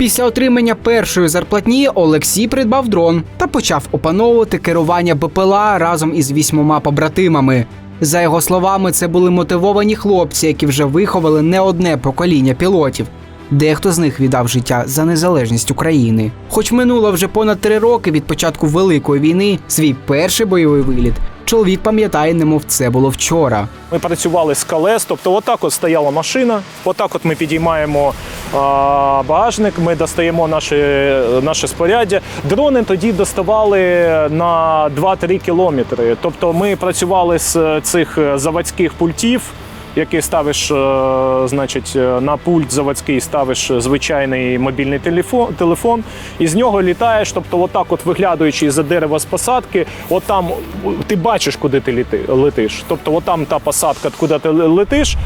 Після отримання першої зарплатні Олексій придбав дрон та почав опановувати керування БПЛА разом із вісьмома побратимами. За його словами, це були мотивовані хлопці, які вже виховали не одне покоління пілотів. Дехто з них віддав життя за незалежність України. Хоч минуло вже понад три роки від початку Великої війни, свій перший бойовий виліт. Чоловік пам'ятає, немов це було вчора. Ми працювали з колес, тобто отак от стояла машина, отак от ми підіймаємо багажник, ми достаємо наше, наше споряддя. Дрони тоді доставали на 2-3 кілометри. Тобто ми працювали з цих заводських пультів. Який ставиш, е, значить, на пульт заводський ставиш звичайний мобільний телефон, телефон, і з нього літаєш. Тобто, отак, от виглядаючи за дерева з посадки, отам ти бачиш, куди ти летиш. Тобто, отам та посадка, куди ти летиш,